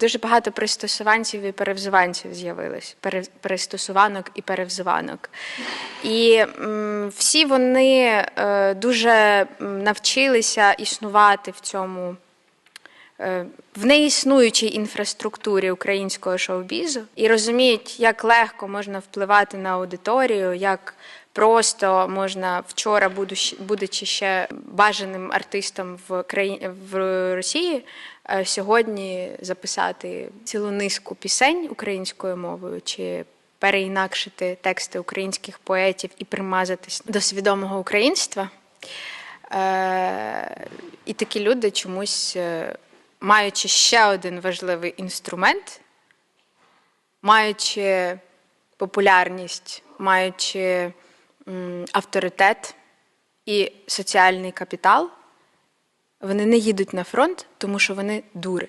Дуже багато пристосуванців і перевзуванців з'явилось. Пристосуванок і перевзуванок. І м, всі вони е, дуже навчилися існувати в цьому в неіснуючій інфраструктурі українського шоу-бізу і розуміють, як легко можна впливати на аудиторію, як просто можна вчора, будучи- ще бажаним артистом в країні в Росії, е, сьогодні записати цілу низку пісень українською мовою чи переінакшити тексти українських поетів і примазатись до свідомого українства. Е, і такі люди чомусь, е, маючи ще один важливий інструмент, маючи популярність, маючи авторитет і соціальний капітал, вони не їдуть на фронт, тому що вони дури.